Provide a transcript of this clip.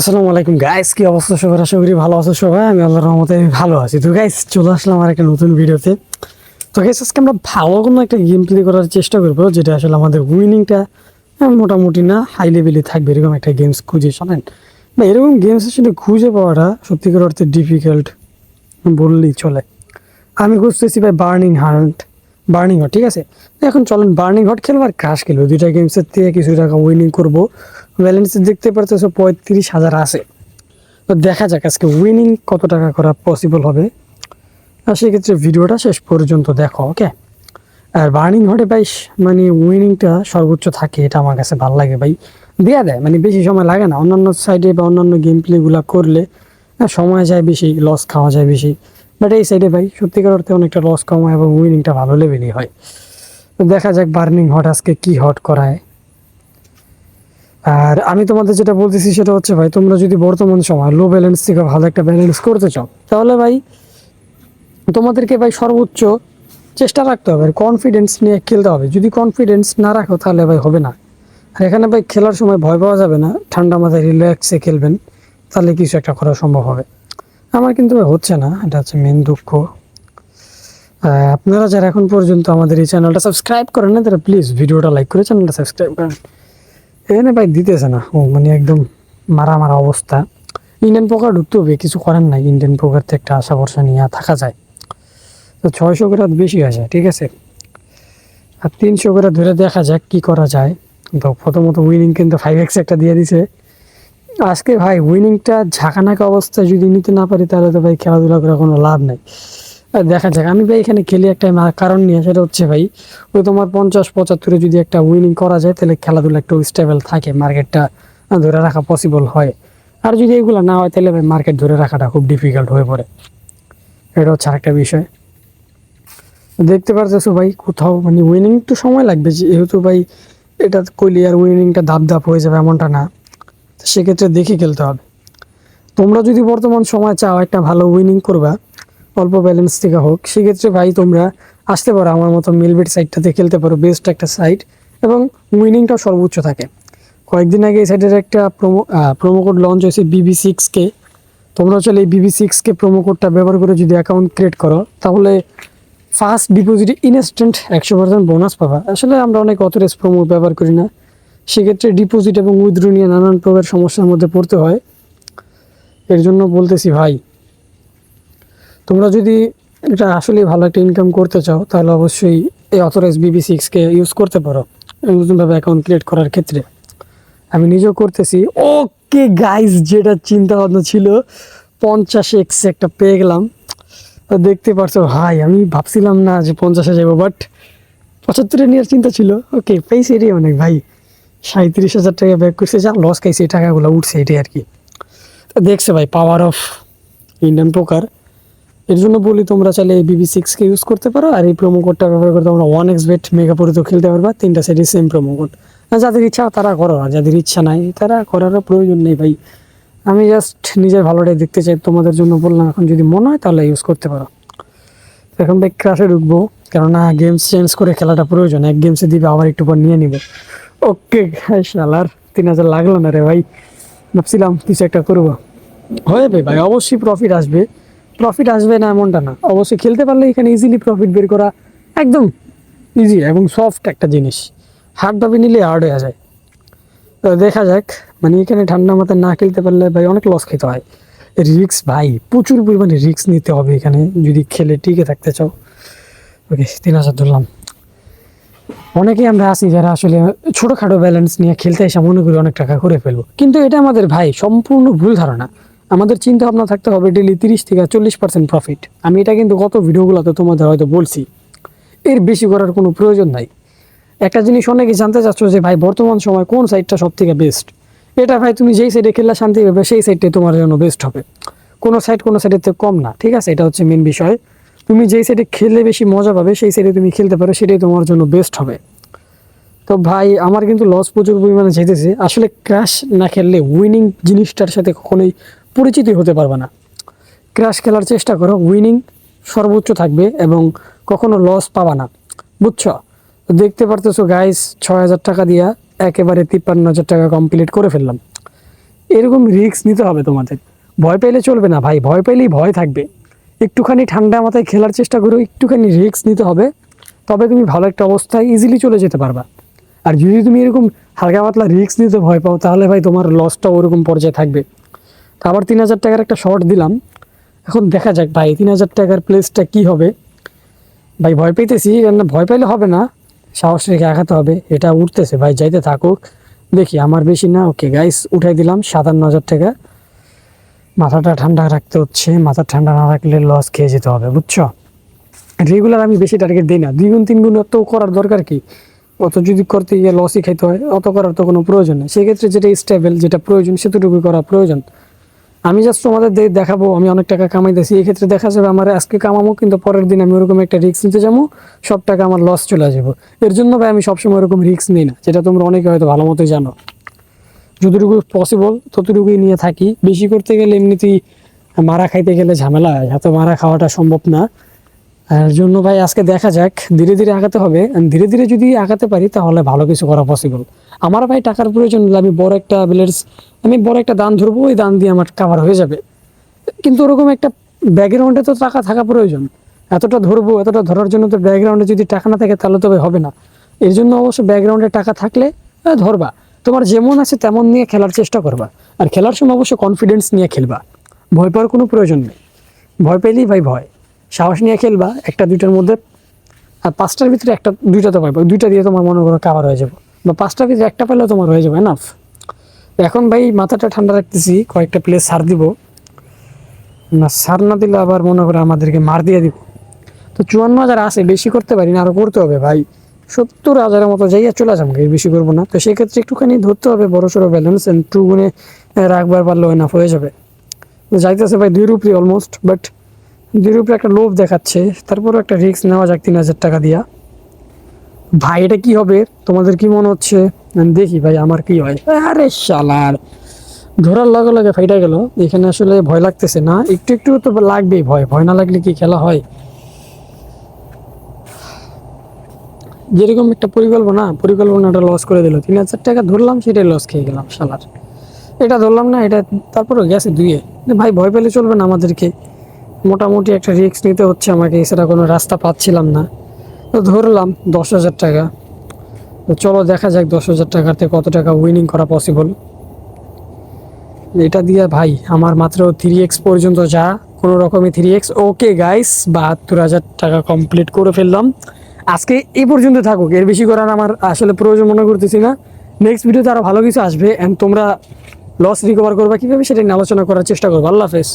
আসসালামু আলাইকুম গাইস কি অবস্থা? সবার আশা করি ভালো আছো সবাই। আমি আল্লাহর রহমতে ভালো আছি। তো গাইস চলে আসলাম আর একটা নতুন ভিডিওতে। তো গাইস আজকে আমরা ভালো কোনো একটা গেম প্লে করার চেষ্টা করব, যেটা আসলে আমাদের উইনিংটা মোটামুটি না হাই লেভেলে থাকবে, এরকম একটা গেমস খুঁজে, শোনেন। বা এরকম গেমস আসলে খুঁজে পাওয়াটা সত্যিকার অর্থে ডিফিকাল্ট বললেই চলে। আমি খুঁজতেছি, ভাই বার্নিং হার্ট বার্নিং হট ঠিক আছে? এখন চলেন বার্নিং হট খেলব আর ক্রাশ খেলব। দুইটা গেমসের থেকে কিছু টাকা উইনিং করব। ব্যালেন্স দেখতে পারতেছো পঁয়ত্রিশ হাজার আছে। তো দেখা যাক আজকে উইনিং কত টাকা করা পসিবল হবে। আর সেক্ষেত্রে ভিডিওটা শেষ পর্যন্ত দেখো ওকে আর বার্নিং হটে ভাই মানে উইনিংটা সর্বোচ্চ থাকে এটা আমার কাছে ভালো লাগে ভাই। দেয়া দেয় মানে বেশি সময় লাগে না। অন্যান্য সাইডে বা অন্যান্য গেম প্লেগুলো করলে হ্যাঁ, সময় যায় বেশি লস খাওয়া যায় বেশি। বাট এই সাইডে ভাই, সত্যিকার অর্থে অনেকটা লস কম হয় এবং উইনিংটা ভালো লেভেলই হয়। তো দেখা যাক বার্নিং হট আজকে কি হট করায়। আর আমি তোমাদের যেটা বলতেছি সেটা হচ্ছে ভাই, তোমরা যদি বর্তমান সময় লো ব্যালেন্স থেকে ভালো একটা ব্যালেন্স করতে চাও, তাহলে ভাই তোমাদেরকে ভাই সর্বোচ্চ চেষ্টা রাখতে হবে কনফিডেন্স নিয়ে খেলতে হবে। যদি কনফিডেন্স না রাখো তাহলে ভাই হবে না। আর এখানে ভাই খেলার সময় ভয় পাওয়া যাবে না, ঠান্ডা মাথায় রিল্যাক্সে খেলবেন, তাহলে কিছু একটা করা সম্ভব হবে। আমার কিন্তু হচ্ছে না, এটা হচ্ছে মেন দুঃখ। আপনারা যারা এখন পর্যন্ত আমাদের এই চ্যানেলটা সাবস্ক্রাইব করেন না, তারা প্লিজ ভিডিওটা লাইক করে চ্যানেলটা সাবস্ক্রাইব করেন। এখানে ভাই, দিতেছে না। ও মানে একদম মারা মারা অবস্থা। ইন্ডিয়ান পোকার ঢুকতে হবে, কিছু করেন না ইন্ডিয়ান পোকার তো একটা আশা ভরসা নিয়ে থাকা যায়। তো ছয়শো করে বেশি আছে ঠিক আছে? আর তিনশো করে ধরে দেখা যাক কি করা যায়। তো প্রথমত উইনিং কিন্তু ফাইভ এক্স একটা দিয়ে দিছে। আজকে ভাই উইনিংটা ঝাঁকানাকা অবস্থায় যদি নিতে না পারি, তাহলে তো ভাই খেলাধুলা করে কোনো লাভ নেই। দেখা যাক, আমি ভাই এখানে খেলি একটা কারণ নিয়ে, সেটা হচ্ছে ভাই ওই তোমার পঞ্চাশ, পঁচাত্তরে যদি একটা উইনিং করা যায়, তাহলে খেলাধুলা একটু স্টেবল থাকে মার্কেটটা ধরে রাখা পসিবল হয়। আর যদি এগুলো না হয়, তাহলে ভাই মার্কেট ধরে রাখাটা খুব ডিফিকাল্ট হয়ে পড়ে। এটা হচ্ছে আরেকটা বিষয়। দেখতে পারতেছো ভাই, কোথাও মানে উইনিং তো সময় লাগবে, যেহেতু ভাই, এটা কইলে আর উইনিংটা ধাপ ধাপ হয়ে যাবে, এমনটা না। সেক্ষেত্রে দেখে খেলতে হবে। তোমরা যদি বর্তমান সময় চাও একটা ভালো উইনিং করবা, অল্প ব্যালেন্স থেকে হোক, সেক্ষেত্রে ভাই তোমরা আসতে পারো আমার মতো মিলবেট সাইডটাতে খেলতে পারো বেস্ট একটা সাইট এবং উইনিংটাও সর্বোচ্চ থাকে। কয়েকদিন আগে এই সাইডের একটা প্রোমো প্রোমো কোড লঞ্চ হয়েছে বিবি সিক্সকে তোমরা চলে এই বিবি সিক্সকে প্রোমো কোডটা ব্যবহার করে যদি অ্যাকাউন্ট ক্রিয়েট করো, তাহলে ফার্স্ট ডিপোজিটে ইনস্ট্যান্ট একশো পার্সেন্ট বোনাস পাবা। আসলে আমরা অনেক অথরাইজ প্রোমো ব্যবহার করি না। সেক্ষেত্রে ডিপোজিট এবং উইথড্র নিয়ে নানান প্রকার সমস্যার মধ্যে পড়তে হয়। এর জন্য বলতেছি, ভাই, তোমরা যদি এটা আসলে ভালো একটা ইনকাম করতে চাও, তাহলে অবশ্যই এই অথরাইজ বিবি সিক্সকে ইউজ করতে পারো নতুনভাবে অ্যাকাউন্ট ক্রিয়েট করার ক্ষেত্রে। আমি নিজেও করতেছি। ওকে গাইজ যেটা চিন্তা ভাবনা ছিল, পঞ্চাশ এক্স একটা পেয়ে গেলাম। দেখতে পারছ, ভাই, আমি ভাবছিলাম না যে পঞ্চাশে যাব বাট পঁচাত্তরে নেওয়ার চিন্তা ছিল। ওকে পেয়েছি এটাই অনেক, ভাই। সাঁত্রিশ হাজার টাকা ব্যাক করছে, যা লস খাইছে, এই টাকাগুলো উঠছে এটাই আর কি। দেখছ ভাই পাওয়ার অফ ইন্ডিয়ান পোকার এর জন্য বলি তোমরা চাইলে এই বিবি সিক্সকে ইউজ করতে পারো, আর এই প্রোমো কোডটা ব্যবহার করে তোমরা ওয়ান এক্স বেট মেগাপুরে তো খেলতে পারবা, তিনটা সাইডে সেম প্রোমো কোড যাদের ইচ্ছা, তারা করো, আর যাদের ইচ্ছা নাই, তারা করারও প্রয়োজন নেই ভাই। আমি জাস্ট নিজের ভালোটাই দেখতে চাই, তোমাদের জন্য বললাম, এখন যদি মনে হয় তাহলে ইউজ করতে পারো। এখন ভাই ক্রাশে ঢুকবো, কেননা গেমস চেঞ্জ করে খেলাটা প্রয়োজন, এক গেমসে দিবে, আবার একটু পর নিয়ে নিবে। ওকে শালার, তিন হাজার লাগল না রে ভাই। ভাবছিলাম কিছু একটা করব। যাবে ভাই, অবশ্যই প্রফিট আসবে। প্রফিট আসবে না এমনটা না। অবশ্যই খেলতে পারলে এখানে ইজিলি প্রফিট বের করা একদম ইজি এবং সফট একটা জিনিস। হার্ড হার্ডভাবে নিলে হার্ড হয়ে যায়। তো দেখা যাক মানে এখানে ঠান্ডা মাথায় না খেলতে পারলে ভাই অনেক লস খেতে হয়। রিক্স ভাই, প্রচুর পরিমাণে রিক্স নিতে হবে এখানে। যদি খেলে টিকে থাকতে চাও। ওকে, তিন হাজার ধরলাম। অনেকেই আমরা আছি যারা আসলে ছোটোখাটো ব্যালেন্স নিয়ে খেলতে এসে মনে করি অনেক টাকা করে ফেলব। কিন্তু এটা আমাদের ভাই সম্পূর্ণ ভুল ধারণা। আমাদের চিন্তা ভাবনা থাকতে হবে ডেলি তিরিশ থেকে চল্লিশ পার্সেন্ট প্রফিট আমি এটা কিন্তু গত ভিডিওগুলোতে তোমাদের হয়তো বলছি। এর বেশি করার কোনো প্রয়োজন নাই। একটা জিনিস অনেকে জানতে চাচ্ছ যে ভাই, বর্তমান সময় কোন সাইডটা সব থেকে বেস্ট এটা ভাই, তুমি যেই সাইডে খেললে শান্তি পাবে, সেই সাইডটাই তোমার জন্য বেস্ট হবে। কোনো সাইড কোনো সাইডের থেকে কম না, ঠিক আছে? এটা হচ্ছে মেন বিষয়। তুমি যেই সাইডে খেললে বেশি মজা পাবে, সেই সাইডে তুমি খেলতে পারো, সেটাই তোমার জন্য বেস্ট হবে। তো ভাই, আমার কিন্তু লস প্রচুর পরিমাণে যেতেছে। আসলে ক্র্যাশ না খেললে উইনিং জিনিসটার সাথে কখনোই পরিচিতই হতে পারবে না। ক্র্যাশ খেলার চেষ্টা করো উইনিং সর্বোচ্চ থাকবে এবং কখনো লস পাবা না। বুঝছ? দেখতে পারতেছো গাইস ছয় হাজার টাকা দিয়া একেবারে তিপ্পান্ন হাজার টাকা কমপ্লিট করে ফেললাম। এরকম রিস্ক নিতে হবে তোমাদের। ভয় পেলে চলবে না ভাই, ভয় পেলেই ভয় থাকবে। একটুখানি ঠান্ডা মাথায় খেলার চেষ্টা করো একটুখানি রিস্ক নিতে হবে। তবে তুমি ভালো একটা অবস্থায় ইজিলি চলে যেতে পারবা। আর যদি তুমি এরকম হালকা পাতলা রিস্ক নিতে ভয় পাও, তাহলে ভাই তোমার লসটা ওরকম পর্যায়ে থাকবে। তো আবার তিন হাজার টাকার একটা শর্ট দিলাম। এখন দেখা যাক ভাই, তিন হাজার টাকার প্লেসটা কি হবে? ভাই, ভয় পেতেছি না ভয় পাইলে হবে না। সাহস রেখে আঘাতে হবে, এটা উঠতেছে। ভাই, যাইতে থাকুক। দেখি, আমার বেশি না। ওকে গাইস উঠাই দিলাম সাতান্ন হাজার টাকা। মাথাটা ঠান্ডা রাখতে হচ্ছে, মাথা ঠান্ডা না রাখলে লস খেয়ে যেতে হবে, বুঝছ? রেগুলার আমি বেশি টার্গেট দিই না দুই গুণ তিন গুণ অত করার দরকার কি? অত যদি করতে গিয়ে লসই খাইতে হয়, অত করার তো কোনো প্রয়োজন নেই। সেক্ষেত্রে যেটা স্টেবল যেটা প্রয়োজন, সেতটুকু করা প্রয়োজন। আমি জাস্ট তোমাদের দেখাবো, আমি অনেক টাকা কামাইতেছি এই ক্ষেত্রে দেখা যাবে আমার আজকে কামাবো কিন্তু পরের দিন আমি ওরকম একটা রিস্ক নিতে যাব, সব টাকা আমার লস চলে যাব। এর জন্য ভাই আমি সবসময় ওরকম রিস্ক নিই না, যেটা তোমরা অনেকে হয়তো ভালো মতোই জানো। যতটুকু পসিবল ততটুকুই নিয়ে থাকি। বেশি করতে গেলে এমনিতেই মারা খাইতে গেলে ঝামেলা হয়। এত মারা খাওয়াটা সম্ভব না। এর জন্য ভাই আজকে দেখা যাক, ধীরে ধীরে আগাতে হবে। ধীরে ধীরে যদি আগাতে পারি, তাহলে ভালো কিছু করা পসিবল আমার ভাই টাকার প্রয়োজন হলে আমি বড় একটা বিলের আমি বড় একটা দান ধরবো, ওই দান দিয়ে আমার কাভার হয়ে যাবে। কিন্তু ওরকম একটা ব্যাকগ্রাউন্ডে তো টাকা থাকা প্রয়োজন। এতটা ধরবো, এতটা ধরার জন্য তো ব্যাকগ্রাউন্ডে যদি টাকা না থাকে, তাহলে তবে হবে না। এর জন্য অবশ্য ব্যাকগ্রাউন্ডে টাকা থাকলে ধরবা। তোমার যেমন আছে তেমন নিয়ে খেলার চেষ্টা করবা। আর খেলার সময় অবশ্য কনফিডেন্স নিয়ে খেলবা। ভয় পাওয়ার কোনো প্রয়োজন নেই। ভয় পেলেই ভাই ভয়। সাহস নিয়ে খেলবা, একটা দুইটার মধ্যে, আর পাঁচটার ভিতরে একটা, দুইটা তো পাইবা দুইটা দিয়ে তোমার মনে করো কাভার হয়ে যাবে। বা পাঁচটার ভিতরে একটা পেলেও তোমার হয়ে যাবে এনাফ এখন ভাই মাথাটা ঠান্ডা রাখতেছি, কয়েকটা প্লেস সার দিব। না, সার না দিলে আবার মনে করো আমাদেরকে মার দিয়ে দিব। তো চুয়ান্ন হাজার আছে, বেশি করতে পারি না আরও করতে হবে ভাই। সত্তর হাজারের মতো যাইয়া চলে যাব এর বেশি করব না। তো সেক্ষেত্রে একটুখানি ধরতে হবে, বড় সড়ো ব্যালেন্স টু গুণে রাখবার পারলেও এনাফ হয়ে যাবে। যাইতেছে ভাই দুই রুপি অলমোস্ট বাট দুই রুপি একটা লোভ দেখাচ্ছে। তারপরও একটা রিস্ক নেওয়া যাক তিন হাজার টাকা দিয়া। ভাই, এটা কি হবে? তোমাদের কি মনে হচ্ছে? দেখি ভাই, আমার কি হয়? আরে শালার! ধরার লগে লগে ফাইটা গেল। এখানে আসলে ভয় লাগতেছে না। একটু একটু তো লাগবেই ভয়। ভয় না লাগলে কি খেলা হয়? যেরকম একটা পরিকল্পনা, পরিকল্পনাটা লস করে দিল। তিন হাজার টাকা ধরলাম, সেটাই লস খেয়ে গেলাম সালার এটা ধরলাম না, এটা তারপরে গেছে দুইয়ে। ভাই, ভয় পেলে চলবে না আমাদেরকে। মোটামুটি একটা রিস্ক নিতে হচ্ছে আমাকে, এছাড়া কোনো রাস্তা পাচ্ছিলাম না। তো ধরলাম দশ হাজার টাকা। তো চলো দেখা যাক দশ হাজার টাকাতে কত টাকা উইনিং করা পসিবল এটা দিয়ে ভাই, আমার মাত্র থ্রি এক্স পর্যন্ত যা, কোনো রকমে থ্রি এক্স ওকে গাইস বাহাত্তর হাজার টাকা কমপ্লিট করে ফেললাম। আজকে এই পর্যন্ত থাকুক, এর বেশি করার আমার আসলে প্রয়োজন মনে করতেছি না। নেক্সট ভিডিওতে আরও ভালো কিছু আসবে অ্যান্ড তোমরা লস রিকভার করবা, কীভাবে সেটা নিয়ে আলোচনা করার চেষ্টা করব। আল্লাহ হাফেজ।